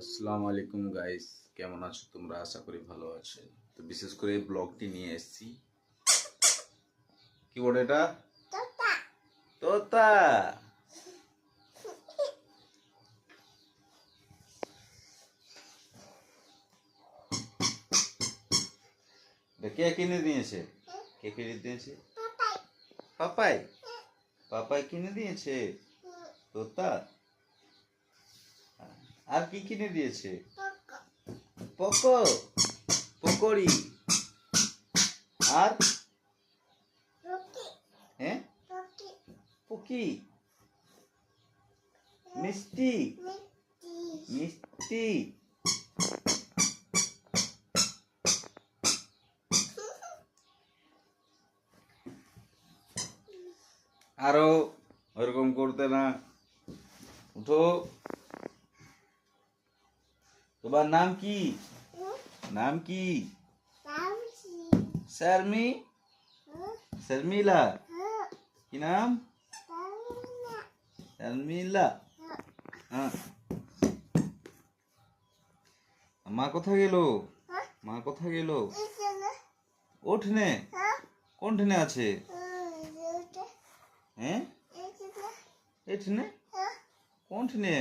আসসালামু আলাইকুম গাইস কেমন আছো তোমরা? আশা করি ভালো আছো। তো বিশেষ করে এই ব্লগটি নিয়ে এসেছি। কি বলে এটা? তোতা। কে কিনে দিয়েছে? কে কিনে দিয়েছে? পাপাই? পাপাই কিনে দিয়েছে? তোতা? আর কি কিনে দিয়েছে? পকো। পকোড়ি। আর? হ্যাঁ? পুকি। মিষ্টি। মিষ্টি। আরও ওরকম করতে না। উঠো। তোমার নাম কি? নাম কি? শর্মি শর্মিলা কি নাম? শর্মিলা হ্যাঁ। মা কোথায় গেল? মা কোথায় গেল? ওঠনে কোন ঠেনে আছে? হ্যাঁ? এঠনে? কোন ঠেনে